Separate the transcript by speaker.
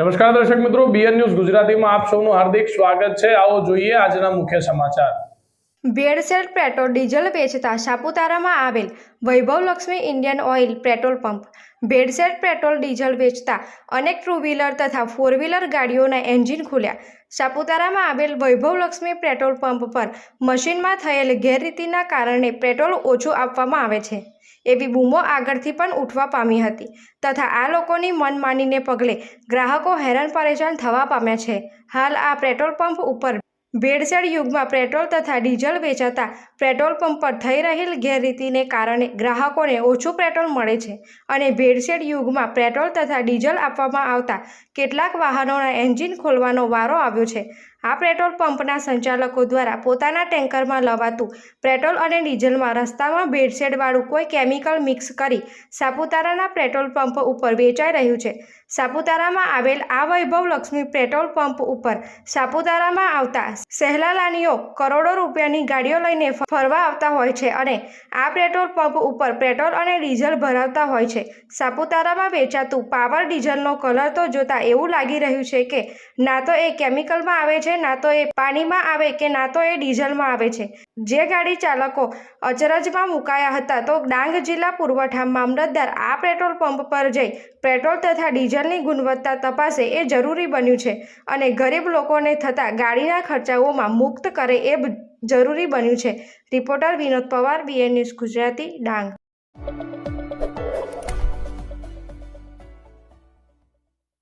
Speaker 1: નમસ્કાર દર્શક મિત્રો બીએન ન્યૂઝ ગુજરાતીમાં આપ સૌનું હાર્દિક સ્વાગત છે. આવો જોઈએ આજના મુખ્ય સમાચાર.
Speaker 2: ભેળસેળ પેટ્રોલ ડીઝલ વેચતા સાપુતારામાં આવેલ Vaibhavlaxmi Indian oil petrol pump. ભેળસેળ પેટ્રોલ ડીઝલ વેચતા અનેક ટુ વ્હીલર તથા ફોર વ્હીલર ગાડીઓના એન્જિન ખુલ્યા. સાપુતારામાં આવેલ વૈભવલક્ષ્મી પેટ્રોલ પંપ પર મશીનમાં થયેલ ગેરરીતિના કારણે પેટ્રોલ ઓછું આપવામાં આવે છે. એવી બૂમો આગળથી પણ ઉઠવા પામી હતી. તથા આ લોકોની મનમાનીને પગલે ગ્રાહકો હેરાન પરેશાન થવા પામ્યા છે. હાલ આ પેટ્રોલ પંપ ઉપર ભેળસેળ યુગમાં પેટ્રોલ તથા ડીઝલ વેચાતા પેટ્રોલ પંપ પર થઈ રહેલ ગેરરીતિને કારણે ગ્રાહકોને ઓછું પેટ્રોલ મળે છે અને ભેળસેળ યુગમાં પેટ્રોલ તથા ડીઝલ આપવામાં આવતા કેટલાક વાહનોના એન્જિન ખોલવાનો વારો આવ્યો છે. આ પેટ્રોલ પંપના સંચાલકો દ્વારા પોતાના ટેન્કરમાં લવાતું પેટ્રોલ અને ડીઝલમાં રસ્તામાં ભેળસેળવાળું કોઈ કેમિકલ મિક્સ કરી સાપુતારાના પેટ્રોલ પંપ ઉપર વેચાઈ રહ્યું છે. સાપુતારામાં આવેલ આ વૈભવ લક્ષ્મી પેટ્રોલ પંપ ઉપર સાપુતારામાં આવતા સહેલાલાનીઓ કરોડો રૂપિયાની ગાડીઓ લઈને ફરવા આવતા હોય છે અને આ પેટ્રોલ પંપ ઉપર પેટ્રોલ અને ડીઝલ ભરાવતા હોય છે. સાપુતારામાં વેચાતું પાવર ડીઝલનો કલર તો જોતા એવું લાગી રહ્યું છે કે ના તો એ કેમિકલમાં આવે છે, ના તો એ પાણીમાં આવે કે ના તો એ ડીઝલમાં આવે છે. જે ગાડી ચાલકો અચરજમાં મુકાયા હતા તો ડાંગ જિલ્લા પુરવઠા મામલતદાર આ પેટ્રોલ પંપ પર જઈ પેટ્રોલ તથા ડીઝલની ગુણવત્તા તપાસે એ જરૂરી બન્યું છે અને ગરીબ લોકોને થતા ગાડીના ખર્ચાઓમાં મુક્ત કરે એ જરૂરી બન્યું છે. Reporter Vinod Pawar BN news Gujarati Dang.